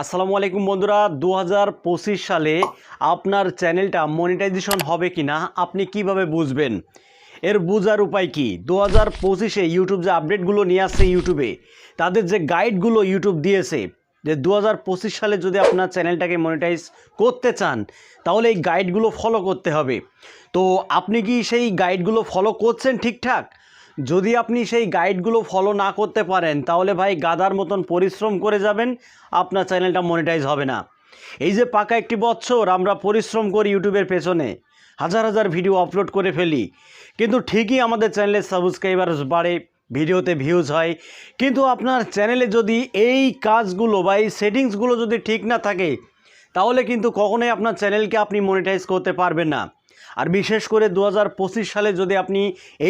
আসসালামু আলাইকুম বন্ধুরা দু হাজার পঁচিশ সালে আপনার চ্যানেলটা মনিটাইজেশন হবে কি না আপনি কীভাবে বুঝবেন? এর বোঝার উপায় কি? দু হাজার পঁচিশে ইউটিউব যে আপডেটগুলো নিয়ে আসছে ইউটিউবে, তাদের যে গাইডগুলো ইউটিউব দিয়েছে, যে দু হাজার পঁচিশ সালে যদি আপনার চ্যানেলটাকে মনিটাইজ করতে চান, তাহলে এই গাইডগুলো ফলো করতে হবে। তো আপনি কি সেই গাইডগুলো ফলো করছেন ঠিকঠাক? যদি আপনি সেই গাইডগুলো ফলো না করতে পারেন, তাহলে ভাই গাদার মতন পরিশ্রম করে যাবেন, আপনার চ্যানেলটা মনিটাইজ হবে না। এই যে পাকা একটি বছর, আমরা পরিশ্রম করি ইউটিউবের পেছনে। হাজার হাজার ভিডিও আপলোড করে ফেলি। কিন্তু ঠিকই আমাদের চ্যানেলের সাবস্ক্রাইবার্স বাড়ে, ভিডিওতে ভিউজ হয়। কিন্তু আপনার চ্যানেলে যদি এই কাজগুলো বা এই সেটিংসগুলো যদি ঠিক না থাকে, তাহলে কিন্তু কখনোই আপনার চ্যানেলকে আপনি মনিটাইজ করতে পারবেন না। আর বিশেষ করে দু হাজার পঁচিশ সালে যদি আপনি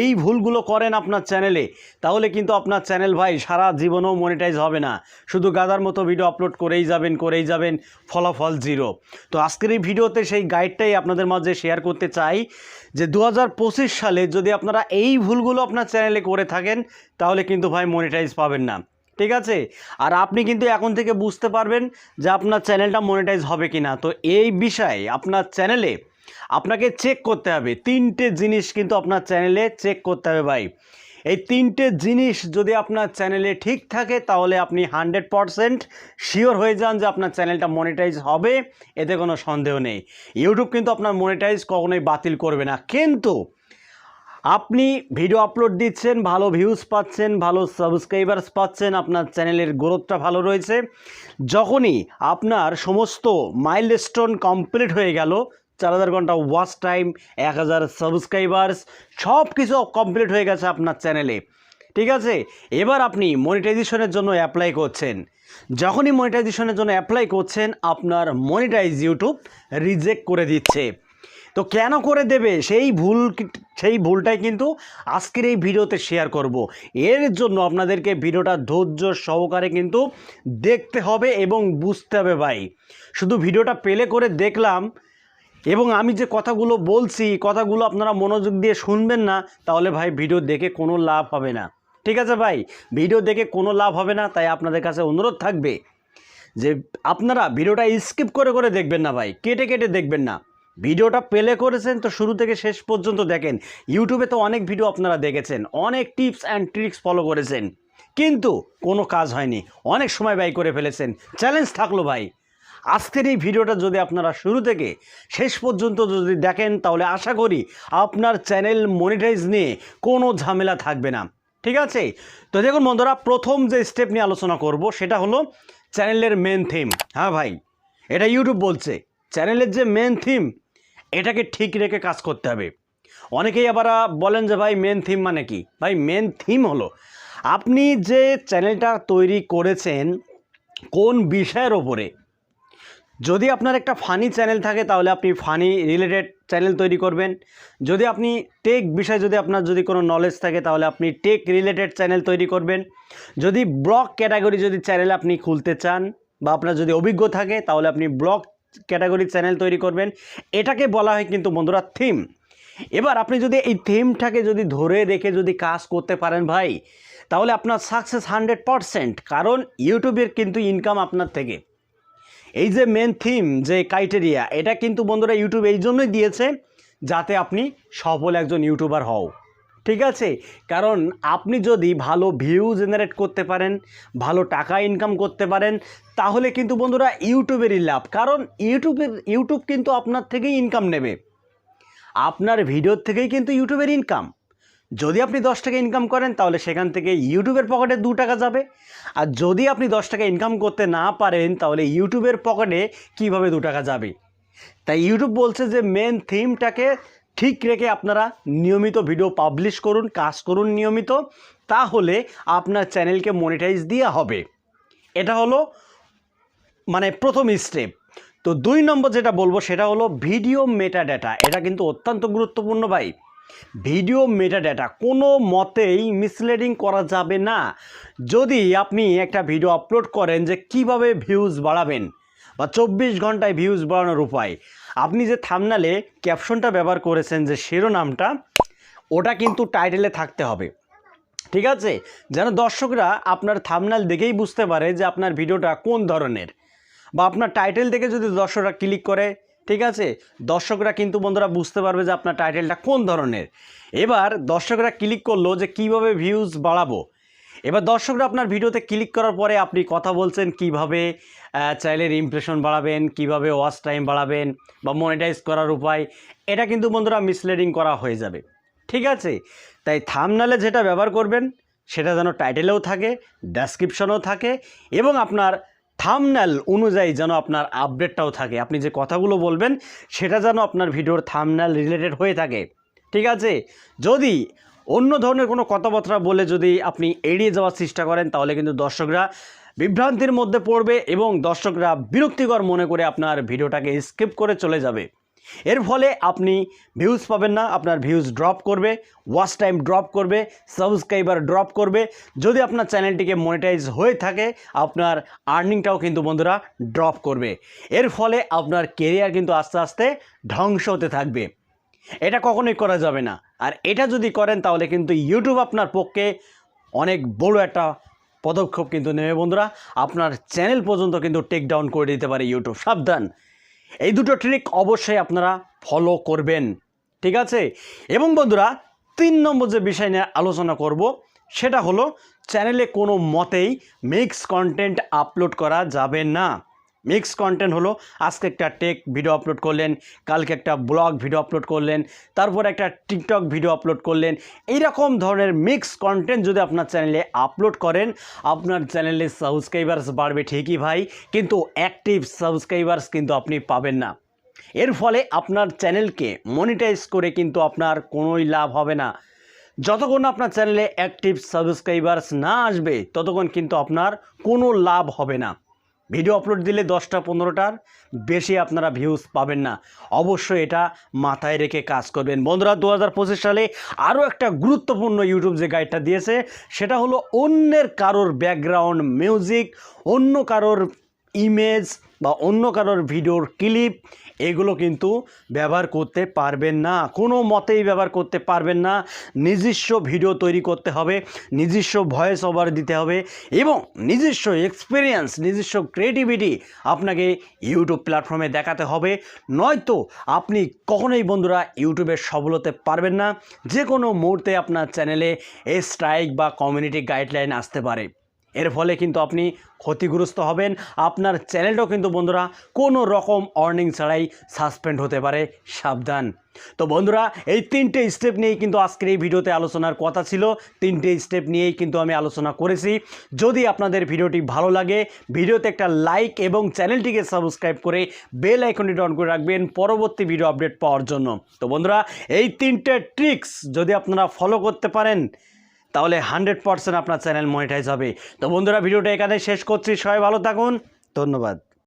এই ভুলগুলো করেন আপনার চ্যানেলে, তাহলে কিন্তু আপনার চ্যানেল ভাই সারা জীবনেও মনিটাইজ হবে না। শুধু গাদার মতো ভিডিও আপলোড করেই যাবেন করেই যাবেন, ফলাফল জিরো তো আজকের এই ভিডিওতে সেই গাইডটাই আপনাদের মাঝে শেয়ার করতে চাই যে দু হাজার পঁচিশ সালে যদি আপনারা এই ভুলগুলো আপনার চ্যানেলে করে থাকেন, তাহলে কিন্তু ভাই মনিটাইজ পাবেন না। ঠিক আছে? আর আপনি কিন্তু এখন থেকে বুঝতে পারবেন যে আপনার চ্যানেলটা মনিটাইজ হবে কি না তো এই বিষয়ে আপনার চ্যানেলে আপনাকে চেক করতে হবে। তিনটে জিনিস কিন্তু আপনার চ্যানেলে চেক করতে হবে ভাই। এই তিনটে জিনিস যদি আপনার চ্যানেলে ঠিক থাকে, তাহলে আপনি হান্ড্রেড পারসেন্ট শিওর হয়ে যান যে আপনার চ্যানেলটা মনিটাইজ হবে। এতে কোনো সন্দেহ নেই। ইউটিউব কিন্তু আপনার মনিটাইজ কখনোই বাতিল করবে না। কিন্তু আপনি ভিডিও আপলোড দিচ্ছেন, ভালো ভিউজ পাচ্ছেন, ভালো সাবস্ক্রাইবার্স পাচ্ছেন, আপনার চ্যানেলের গ্রোথটা ভালো রয়েছে। যখনই আপনার সমস্ত মাইলস্টোন কমপ্লিট হয়ে গেল চার হাজার ঘণ্টা ওয়াচ টাইম এক হাজার সাবস্ক্রাইবার্স সব কিছু কমপ্লিট হয়ে গেছে আপনার চ্যানেলে ঠিক আছে? এবার আপনি মনিটাইজেশনের জন্য অ্যাপ্লাই করছেন। যখনই মনিটাইজেশনের জন্য অ্যাপ্লাই করছেন, আপনার মনিটাইজ ইউটিউব রিজেক্ট করে দিচ্ছে। তো কেন করে দেবে? সেই ভুল সেই ভুলটাই কিন্তু আজকের এই ভিডিওতে শেয়ার করব। এর জন্য আপনাদেরকে ভিডিওটা ধৈর্য সহকারে কিন্তু দেখতে হবে এবং বুঝতে হবে ভাই। শুধু ভিডিওটা পেলে করে দেখলাম এবং আমি যে কথাগুলো বলছি, কথাগুলো আপনারা মনোযোগ দিয়ে শুনবেন না, তাহলে ভাই ভিডিও দেখে কোনো লাভ হবে না। ঠিক আছে ভাই? ভিডিও দেখে কোনো লাভ হবে না, তাই আপনাদের কাছে অনুরোধ থাকবে যে আপনারা ভিডিওটা স্কিপ করে করে দেখবেন না ভাই, কেটে কেটে দেখবেন না। ভিডিওটা প্লে করেছেন তো শুরু থেকে শেষ পর্যন্ত দেখেন। ইউটিউবে তো অনেক ভিডিও আপনারা দেখেছেন, অনেক টিপস অ্যান্ড ট্রিক্স ফলো করেছেন। কিন্তু কোনো কাজ হয়নি, অনেক সময় ব্যয় করে ফেলেছেন। চ্যালেঞ্জ থাকল ভাই। আজকের এই ভিডিওটা যদি আপনারা শুরু থেকে শেষ পর্যন্ত যদি দেখেন, তাহলে আশা করি আপনার চ্যানেল মনিটাইজ নিয়ে কোনো ঝামেলা থাকবে না। ঠিক আছে? তো দেখুন বন্ধুরা, প্রথম যে স্টেপ নিয়ে আলোচনা করব, সেটা হলো চ্যানেলের মেন থিম হ্যাঁ ভাই, এটা ইউটিউব বলছে। চ্যানেলের যে মেন থিম এটাকে ঠিক রেখে কাজ করতে হবে। অনেকেই আবার বলেন যে ভাই মেন থিম মানে কি? ভাই মেন থিম হলো, আপনি যে চ্যানেলটা তৈরি করেছেন, কোন বিষয়ের ওপরে? যদি আপনার একটা ফানি চ্যানেল থাকে, তাহলে আপনি ফানি রিলেটেড চ্যানেল তৈরি করবেন। যদি আপনি টেক বিষয়ে যদি আপনার যদি কোনো নলেজ থাকে, তাহলে আপনি টেক রিলেটেড চ্যানেল তৈরি করবেন। যদি ব্লগ ক্যাটাগরি যদি চ্যানেল আপনি খুলতে চান বা আপনার যদি অভিজ্ঞ থাকে, তাহলে আপনি ব্লগ ক্যাটাগরি চ্যানেল তৈরি করবেন। এটাকে বলা হয় কিন্তু বন্ধুরা থিম এবার আপনি যদি এই থিমটাকে যদি ধরে রেখে যদি কাজ করতে পারেন ভাই, তাহলে আপনার সাকসেস হান্ড্রেড পারসেন্ট কারণ ইউটিউবের কিন্তু ইনকাম আপনার থেকে। এই যে মেন থিম যে ক্রাইটেরিয়া এটা কিন্তু বন্ধুরা ইউটিউব এই জন্যই দিয়েছে যাতে আপনি সফল একজন ইউটিউবার হও। ঠিক আছে? কারণ আপনি যদি ভালো ভিউ জেনারেট করতে পারেন, ভালো টাকা ইনকাম করতে পারেন, তাহলে কিন্তু বন্ধুরা ইউটিউবেরই লাভ। কারণ ইউটিউবের ইউটিউব কিন্তু আপনার থেকেই ইনকাম নেবে। আপনার ভিডিওর থেকেই কিন্তু ইউটিউবের ইনকাম যদি আপনি দশ টাকা ইনকাম করেন, তাহলে সেখান থেকে ইউটিউবের পকেটে দু টাকা যাবে। আর যদি আপনি দশ টাকা ইনকাম করতে না পারেন, তাহলে ইউটিউবের পকেটে কীভাবে দু টাকা যাবে? তাই ইউটিউব বলছে যে মেন থিমটাকে ঠিক রেখে আপনারা নিয়মিত ভিডিও পাবলিশ করুন, কাজ করুন নিয়মিত, তাহলে আপনার চ্যানেলকে মনিটাইজ দেওয়া হবে। এটা হলো মানে প্রথম স্টেপ তো দুই নম্বর যেটা বলব, সেটা হলো ভিডিও মেটা ডেটা এটা কিন্তু অত্যন্ত গুরুত্বপূর্ণ ভাই। ভিডিও মেটা ডেটা কোনো মতেই মিসলিডিং করা যাবে না। যদি আপনি একটা ভিডিও আপলোড করেন যে কীভাবে ভিউজ বাড়াবেন বা চব্বিশ ঘন্টায় ভিউজ বাড়ানোর উপায়, আপনি যে থামনালে ক্যাপশনটা ব্যবহার করেছেন যে শিরোনামটা, ওটা কিন্তু টাইটেলে থাকতে হবে। ঠিক আছে? যেন দর্শকরা আপনার থামনাল দেখেই বুঝতে পারে যে আপনার ভিডিওটা কোন ধরনের। বা আপনার টাইটেল দেখে যদি দর্শকরা ক্লিক করে ঠিক আছে? দর্শকরা কিন্তু বন্ধুরা বুঝতে পারবে যে আপনার টাইটেলটা কোন ধরনের। এবার দর্শকরা ক্লিক করল যে কীভাবে ভিউজ বাড়াবো। এবার দর্শকরা আপনার ভিডিওতে ক্লিক করার পরে আপনি কথা বলছেন কীভাবে চ্যানেলের ইমপ্রেশন বাড়াবেন, কীভাবে ওয়াচ টাইম বাড়াবেন বা মনিটাইজ করার উপায়, এটা কিন্তু বন্ধুরা মিসলিডিং করা হয়ে যাবে। ঠিক আছে? তাই থামনালে যেটা ব্যবহার করবেন, সেটা যেন টাইটেলেও থাকে ডেসক্রিপশনেও থাকে এবং আপনার থামনাল অনুযায়ী যেন আপনার আপডেটটাও থাকে। আপনি যে কথাগুলো বলবেন, সেটা যেন আপনার ভিডিওর থামনাল রিলেটেড হয়ে থাকে। ঠিক আছে? যদি অন্য ধরনের কোনো কথাবার্তা বলে যদি আপনি এড়িয়ে যাওয়ার চেষ্টা করেন, তাহলে কিন্তু দর্শকরা বিভ্রান্তির মধ্যে পড়বে এবং দর্শকরা বিরক্তিকর মনে করে আপনার ভিডিওটাকে স্কিপ করে চলে যাবে। এর ফলে আপনি ভিউজ পাবেন না, আপনার ভিউজ ড্রপ করবে ওয়াচ টাইম ড্রপ করবে সাবস্ক্রাইবার ড্রপ করবে। যদি আপনার চ্যানেলটিকে মনিটাইজ হয়ে থাকে, আপনার আর্নিংটাও কিন্তু বন্ধুরা ড্রপ করবে। এর ফলে আপনার কেরিয়ার কিন্তু আস্তে আস্তে ধ্বংস হতে থাকবে। এটা কখনোই করা যাবে না। আর এটা যদি করেন, তাহলে কিন্তু ইউটিউব আপনার পক্ষে অনেক বড় একটা পদক্ষেপ কিন্তু নেবে বন্ধুরা। আপনার চ্যানেল পর্যন্ত কিন্তু টেক ডাউন করে দিতে পারে ইউটিউব সাবধান। এই দুটো ট্রিক অবশ্যই আপনারা ফলো করবেন, ঠিক আছে? এবং বন্ধুরা, তিন নম্বর যে বিষয় নিয়ে আলোচনা করব, সেটা হলো চ্যানেলে কোনো মতেই মিক্স কন্টেন্ট আপলোড করা যাবে না। মিক্স কন্টেন্ট হলো। আজকে একটা টেক ভিডিও আপলোড করলেন, কালকে একটা ব্লগ ভিডিও আপলোড করলেন, তারপর একটা টিকটক ভিডিও আপলোড করলেন। এইরকম ধরনের মিক্স কন্টেন্ট যদি আপনার চ্যানেলে আপলোড করেন, আপনার চ্যানেলে সাবস্ক্রাইবার্স বাড়বে ঠিকই ভাই, কিন্তু অ্যাক্টিভ সাবস্ক্রাইবার্স কিন্তু আপনি পাবেন না। এর ফলে আপনার চ্যানেলকে মনিটাইজ করে কিন্তু আপনার কোনোই লাভ হবে না। যতক্ষণ আপনার চ্যানেলে অ্যাক্টিভ সাবস্ক্রাইবার্স না আসবে, ততক্ষণ কিন্তু আপনার কোনো লাভ হবে না। ভিডিও আপলোড দিলে দশটা, পনেরোটার বেশি আপনারা ভিউজ পাবেন না। অবশ্যই এটা মাথায় রেখে কাজ করবেন। বন্ধুরা দু হাজার পঁচিশ সালে আরও একটা গুরুত্বপূর্ণ ইউটিউব যে গাইডটা দিয়েছে, সেটা হলো অন্যের কারোর ব্যাকগ্রাউন্ড মিউজিক অন্য কারোর ইমেজ বা অন্য কারোর ভিডিওর ক্লিপ, এগুলো কিন্তু ব্যবহার করতে পারবেন না। কোনো মতেই ব্যবহার করতে পারবেন না। নিজস্ব ভিডিও তৈরি করতে হবে, নিজস্ব ভয়েস ওভার দিতে হবে এবং নিজস্ব এক্সপিরিয়েন্স নিজস্ব ক্রিয়েটিভিটি আপনাকে ইউটিউব প্ল্যাটফর্মে দেখাতে হবে। নয়তো আপনি কখনোই বন্ধুরা ইউটিউবে সফল হতে পারবেন না। যে কোনো মুহূর্তে আপনার চ্যানেলে স্ট্রাইক বা কমিউনিটি গাইডলাইন আসতে পারে। এর ফলে কিন্তু আপনি ক্ষতিগ্রস্ত হবেন। আপনার চ্যানেলটাও কিন্তু বন্ধুরা কোনো রকম অর্নিং ছাড়াই সাসপেন্ড হতে পারে। সাবধান। তো বন্ধুরা, এই তিনটে স্টেপ নিয়েই কিন্তু আজকের এই ভিডিওতে আলোচনার কথা ছিল। তিনটে স্টেপ নিয়েই কিন্তু আমি আলোচনা করেছি। যদি আপনাদের ভিডিওটি ভালো লাগে, ভিডিওতে একটা লাইক এবং চ্যানেলটিকে সাবস্ক্রাইব করে বেল আইকনটি অন করে রাখবেন পরবর্তী ভিডিও আপডেট পাওয়ার জন্য। তো বন্ধুরা, এই তিনটে ট্রিক্স যদি আপনারা ফলো করতে পারেন তাহলে হান্ড্রেড পার্সেন্ট আপনার চ্যানেল মনিটাইজ হবে। তো বন্ধুরা, ভিডিওটা এখানে শেষ করছি। সবাই ভালো থাকুন। ধন্যবাদ।